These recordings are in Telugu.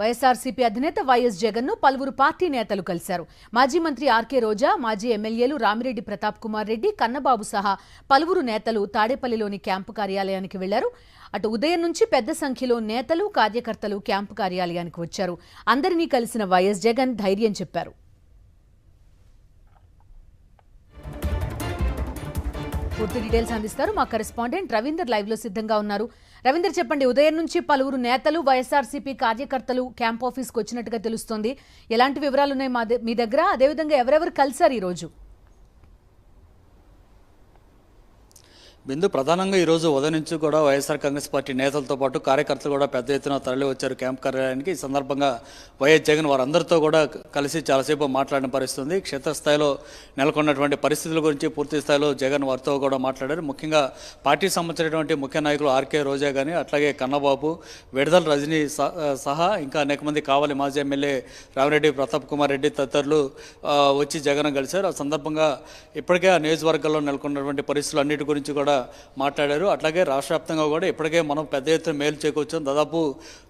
వైఎస్ఆర్సీపీ అధినేత వైఎస్ జగన్ను పలువురు పార్టీ నేతలు కలిశారు. మాజీ మంత్రి ఆర్కే రోజా మాజీ ఎమ్మెల్యేలు రామిరెడ్డి ప్రతాప్ కుమార్ రెడ్డి కన్నబాబు సహా పలువురు నేతలు తాడేపల్లిలోని క్యాంపు కార్యాలయానికి వెళ్ళారు. అటు ఉదయం నుంచి పెద్ద సంఖ్యలో నేతలు కార్యకర్తలు క్యాంపు కార్యాలయానికి వచ్చారు. అందరినీ కలిసిన వైఎస్ జగన్ ధైర్యం చెప్పారు. పూర్తి డీటెయిల్స్ అందిస్తారు. మా కరెస్పాండెంట్ రవీందర్ లైవ్లో సిద్ధంగా ఉన్నారు. రవీందర్ చెప్పండి ఉదయం నుంచి పలువురు నేతలు వైఎస్ఆర్సీపీ కార్యకర్తలు క్యాంప్ ఆఫీస్కి వచ్చినట్టుగా తెలుస్తోంది. ఎలాంటి వివరాలు ఉన్నాయి మా మీ దగ్గర? అదేవిధంగా ఎవరెవరు కలిశారు ఈ రోజు బిందు ప్రధానంగా ఈరోజు ఉదయం నుంచి కూడా వైఎస్ఆర్ కాంగ్రెస్ పార్టీ నేతలతో పాటు కార్యకర్తలు కూడా పెద్ద ఎత్తున తరలి వచ్చారు క్యాంప్ కార్యాలయానికి. ఈ సందర్భంగా వైఎస్ జగన్ వారందరితో కూడా కలిసి చాలాసేపు మాట్లాడిన పరిస్థితి ఉంది క్షేత్రస్థాయిలో నెలకొన్నటువంటి పరిస్థితుల గురించి పూర్తి స్థాయిలో జగన్ వారితో కూడా మాట్లాడారు. ముఖ్యంగా పార్టీ సంబంధించినటువంటి ముఖ్య నాయకులు ఆర్కే రోజా కానీ అట్లాగే కన్నబాబు విడదల రజనీ సహా ఇంకా అనేక మంది కావాలి మాజీ ఎమ్మెల్యే రామిరెడ్డి ప్రతాప్ కుమార్ రెడ్డి తదితరులు వచ్చి జగన్ కలిశారు. ఆ సందర్భంగా ఇప్పటికే ఆ నియోజకవర్గంలో నెలకొన్నటువంటి పరిస్థితులు అన్నిటి గురించి కూడా మాట్లాడారు. అట్లాగే రాష్ట్ర వ్యాప్తంగా కూడా ఇప్పటికే మనం పెద్ద ఎత్తున మేలు చేకూర్చాం. దాదాపు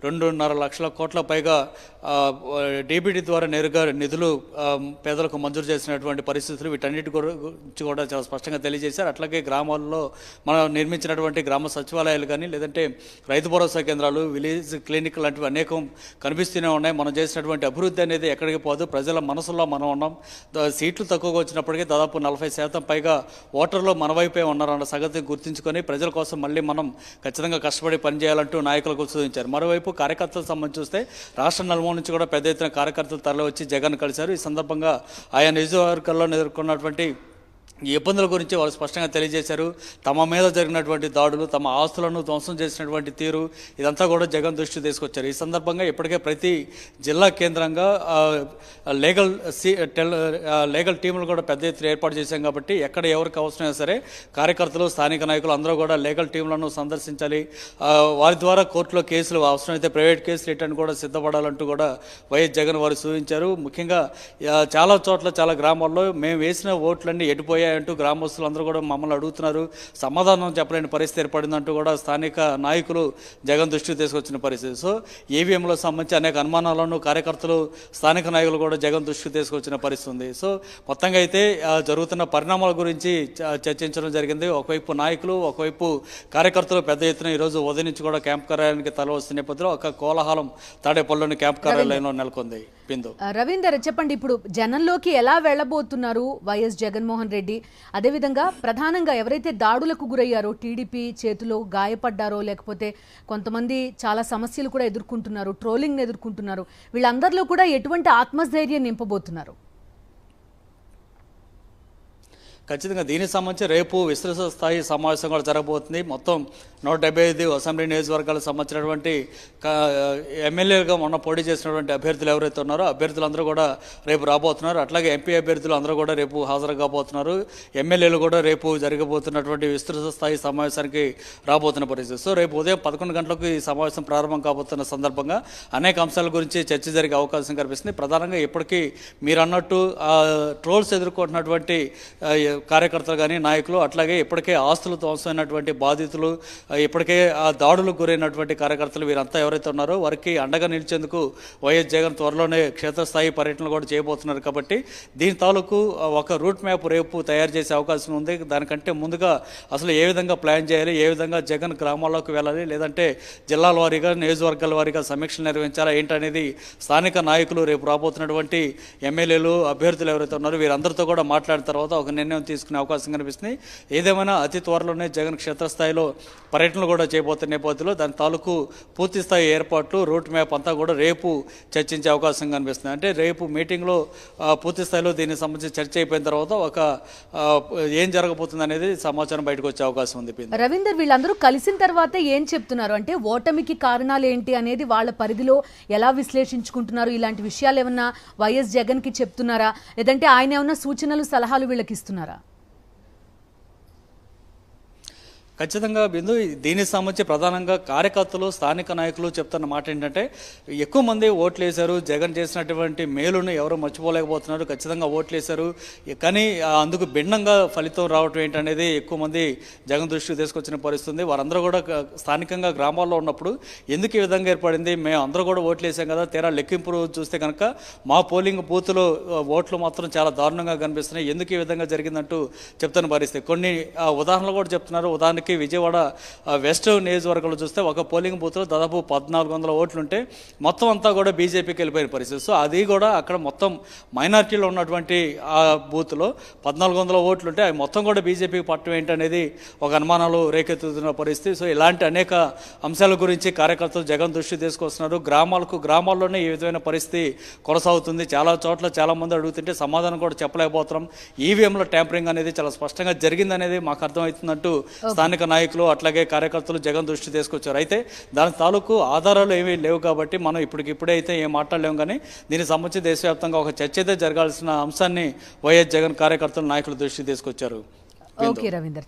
రెండున్నర లక్షల కోట్ల పైగా డీబీటీ ద్వారా నేరుగా నిధులు పేదలకు మంజూరు చేసినటువంటి పరిస్థితులు వీటన్నిటి గురించి కూడా చాలా స్పష్టంగా తెలియజేశారు. అట్లాగే గ్రామాల్లో మనం నిర్మించినటువంటి గ్రామ సచివాలయాలు కానీ లేదంటే రైతు భరోసా కేంద్రాలు విలేజ్ క్లినిక్ లాంటివి అనేకం కనిపిస్తూనే ఉన్నాయి. మనం చేసినటువంటి అభివృద్ధి అనేది ఎక్కడికి పోదు. ప్రజల మనసులో మనం ఉన్నాం. సీట్లు తక్కువగా వచ్చినప్పటికీ దాదాపు నలభై శాతం పైగా ఓటర్లు మన వైపే ఉన్నారన్న సంగతి గుర్తుంచుకొని ప్రజల కోసం మళ్ళీ మనం ఖచ్చితంగా కష్టపడి పనిచేయాలంటూ నాయకులకు సూచించారు మరోవైపు కార్యకర్తలకు సంబంధించి చూస్తే రాష్ట్ర నలుమూల నుంచి కూడా పెద్ద ఎత్తున కార్యకర్తలు తరలి వచ్చి జగన్ కలిశారు. ఈ సందర్భంగా ఆయా నియోజకవర్గాల్లో ఎదుర్కొన్నటువంటి ఈ ఇబ్బందుల గురించి వాళ్ళు స్పష్టంగా తెలియజేశారు. తమ మీద జరిగినటువంటి దాడులు తమ ఆస్తులను ధ్వంసం చేసినటువంటి తీరు ఇదంతా కూడా జగన్ దృష్టి తీసుకొచ్చారు. ఈ సందర్భంగా ఇప్పటికే ప్రతి జిల్లా కేంద్రంగా లీగల్ సి టెల్ లీగల్ టీములు కూడా పెద్ద ఎత్తున ఏర్పాటు చేశాం కాబట్టి ఎక్కడ ఎవరికి అవసరమైనా సరే కార్యకర్తలు స్థానిక నాయకులు అందరూ కూడా లీగల్ టీంలను సందర్శించాలి. వారి ద్వారా కోర్టులో కేసులు అవసరమైతే ప్రైవేట్ కేసులు రిటర్న్ కూడా సిద్ధపడాలంటూ కూడా వైఎస్ జగన్ వారు సూచించారు. ముఖ్యంగా చాలా చోట్ల చాలా గ్రామాల్లో మేము వేసిన ఓట్లన్నీ ఎడిపోయాయంటూ గ్రామస్తులు అందరూ కూడా మమ్మల్ని అడుగుతున్నారు. సమాధానం చెప్పలేని పరిస్థితి ఏర్పడిందంటూ కూడా స్థానిక నాయకులు జగన్ దృష్టికి తీసుకొచ్చిన పరిస్థితి. సో ఈవీఎంలో సంబంధించి అనేక అనుమానాలను కార్యకర్తలు స్థానిక నాయకులు కూడా జగన్ దృష్టికి తీసుకొచ్చిన పరిస్థితి ఉంది. సో మొత్తంగా అయితే జరుగుతున్న పరిణామాల గురించి చర్చించడం జరిగింది. ఒకవైపు నాయకులు ఒకవైపు కార్యకర్తలు పెద్ద ఎత్తున ఈరోజు ఉదయం నుంచి కూడా క్యాంప్ కార్యాలయానికి తల వస్తున్న నేపథ్యంలో ఒక కోలాహలం తాడేపల్లిలోని క్యాంప్ కార్యాలయంలో నెలకొంది. రవీందర్ చెప్పండి ఇప్పుడు జనంలోకి ఎలా వెళ్ళబోతున్నారు వైఎస్ జగన్మోహన్ రెడ్డి? అదేవిధంగా ప్రధానంగా ఎవరైతే దాడులకు గురయ్యారో టీడీపీ చేతిలో గాయపడ్డారో లేకపోతే కొంతమంది చాలా సమస్యలు కూడా ఎదుర్కొంటున్నారు ట్రోలింగ్ ఎదుర్కొంటున్నారు వీళ్ళందరిలో కూడా ఎటువంటి ఆత్మస్థైర్యం నింపబోతున్నారు? ఖచ్చితంగా దీనికి సంబంధించి రేపు విస్తృత స్థాయి సమావేశం కూడా జరగబోతుంది. మొత్తం నూట డెబ్బై ఐదు అసెంబ్లీ నియోజకవర్గాలకు సంబంధించినటువంటి కా- ఎమ్మెల్యేలుగా మొన్న పోటీ చేసినటువంటి అభ్యర్థులు ఎవరైతే ఉన్నారో అభ్యర్థులందరూ కూడా రేపు రాబోతున్నారు. అట్లాగే ఎంపీ అభ్యర్థులు అందరూ కూడా రేపు హాజరు కాబోతున్నారు. ఎమ్మెల్యేలు కూడా రేపు జరగబోతున్నటువంటి విస్తృత స్థాయి సమావేశానికి రాబోతున్న పరిస్థితి. సో రేపు ఉదయం పదకొండు గంటలకు ఈ సమావేశం ప్రారంభం కాబోతున్న సందర్భంగా అనేక అంశాల గురించి చర్చ జరిగే అవకాశం కనిపిస్తుంది. ప్రధానంగా ఇప్పటికీ మీరు అన్నట్టు ట్రోల్స్ ఎదుర్కొంటున్నటువంటి కార్యకర్తలు కానీ నాయకులు అట్లాగే ఇప్పటికే ఆస్తులు ధ్వంసమైనటువంటి బాధితులు ఇప్పటికే ఆ దాడులకు గురైనటువంటి కార్యకర్తలు వీరంతా ఎవరైతే ఉన్నారో వారికి అండగా నిలిచేందుకు వైఎస్ జగన్ త్వరలోనే క్షేత్రస్థాయి పర్యటనలు కూడా చేయబోతున్నారు కాబట్టి దీని తాలూకు ఒక రూట్ మ్యాప్ రేపు తయారు చేసే అవకాశం ఉంది. దానికంటే ముందుగా అసలు ఏ విధంగా ప్లాన్ చేయాలి ఏ విధంగా జగన్ గ్రామాల్లోకి వెళ్ళాలి లేదంటే జిల్లాల వారీగా నియోజకవర్గాల వారీగా సమీక్షలు నిర్వహించాలా ఏంటనేది స్థానిక నాయకులు రేపు రాబోతున్నటువంటి ఎమ్మెల్యేలు అభ్యర్థులు ఎవరైతే ఉన్నారో వీరందరితో కూడా మాట్లాడిన తర్వాత ఒక నిర్ణయం తీసుకునే అవకాశం కనిపిస్తుంది ఏదేమైనా అతి త్వరలోనే జగన్ క్షేత్రస్థాయిలో పర్యటనలు కూడా చేయబోతున్న నేపథ్యంలో దాని తాలూకు పూర్తి స్థాయి ఏర్పాట్లు రూట్ మ్యాప్ అంతా కూడా రేపు చర్చించే అవకాశం కనిపిస్తుంది. అంటే రేపు మీటింగ్లో పూర్తి స్థాయిలో దీనికి సంబంధించి చర్చ అయిపోయిన తర్వాత ఒక ఏం జరగబోతుంది అనేది సమాచారం బయటకు వచ్చే అవకాశం ఉంది రవీందర్ వీళ్ళందరూ కలిసిన తర్వాత ఏం చెప్తున్నారు? అంటే ఓటమికి కారణాలు ఏంటి అనేది వాళ్ళ పరిధిలో ఎలా విశ్లేషించుకుంటున్నారు? ఇలాంటి విషయాలు ఏమన్నా వైఎస్ జగన్కి చెప్తున్నారా? లేదంటే ఆయన ఏమన్నా సూచనలు సలహాలు వీళ్ళకి ఇస్తున్నారా? ఖచ్చితంగా బిందు దీనికి సంబంధించి ప్రధానంగా కార్యకర్తలు స్థానిక నాయకులు చెప్తున్న మాట ఏంటంటే ఎక్కువ మంది ఓట్లు వేశారు జగన్ చేసినటువంటి మేలును ఎవరు మర్చిపోలేకపోతున్నారు ఖచ్చితంగా ఓట్లు వేశారు. కానీ అందుకు భిన్నంగా ఫలితం రావటం ఏంటనేది ఎక్కువ మంది జగన్ దృష్టికి తీసుకొచ్చిన పరిస్థితుంది. వారందరూ కూడా స్థానికంగా గ్రామాల్లో ఉన్నప్పుడు ఎందుకు ఈ విధంగా ఏర్పడింది మేము అందరూ కూడా ఓట్లు వేసాం కదా తీరా లెక్కింపు చూస్తే కనుక మా పోలింగ్ బూత్లో ఓట్లు మాత్రం చాలా దారుణంగా కనిపిస్తున్నాయి. ఎందుకు ఈ విధంగా జరిగిందంటూ చెప్తున్న పరిస్థితి. కొన్ని ఉదాహరణలు కూడా చెప్తున్నారు. ఉదాహరణకి విజయవాడ ఆ, వెస్ట్ నియోజకవర్గంలో చూస్తే ఒక పోలింగ్ బూత్లో దాదాపు పద్నాలుగు వందల ఓట్లు ఉంటే మొత్తం అంతా కూడా బీజేపీకి వెళ్ళిపోయిన పరిస్థితి. సో అది కూడా అక్కడ మొత్తం మైనారిటీలో ఉన్నటువంటి ఆ బూత్లో పద్నాలుగు వందల ఓట్లు ఉంటే అవి మొత్తం కూడా బీజేపీకి పట్టడం ఏంటనేది ఒక అనుమానాలు రేకెత్తుతున్న పరిస్థితి. సో ఇలాంటి అనేక అంశాల గురించి కార్యకర్తలు జగన్ దృష్టి తీసుకొస్తున్నారు. గ్రామాలకు గ్రామాల్లోనే ఈ విధమైన పరిస్థితి కొనసాగుతుంది. చాలా చోట్ల చాలా మంది అడుగుతుంటే సమాధానం కూడా చెప్పలేకపోతున్నాం. ఈవీఎంలో ట్యాంపరింగ్ అనేది చాలా స్పష్టంగా జరిగిందనేది మాకు అర్థమవుతున్నట్టు స్థానిక నాయకులు అట్లాగే కార్యకర్తలు జగన్ దృష్టి తీసుకొచ్చారు. అయితే దాని తాలూకు ఆధారాలు ఏమీ లేవు కాబట్టి మనం ఇప్పటికిప్పుడే అయితే ఏం మాట్లాడలేము కానీ దీనికి సంబంధించి దేశవ్యాప్తంగా ఒక చర్చ అయితే జరగాల్సిన అంశాన్ని వైఎస్ జగన్ కార్యకర్తలు నాయకుల దృష్టికి తీసుకొచ్చారు. ఓకే రవీందర్.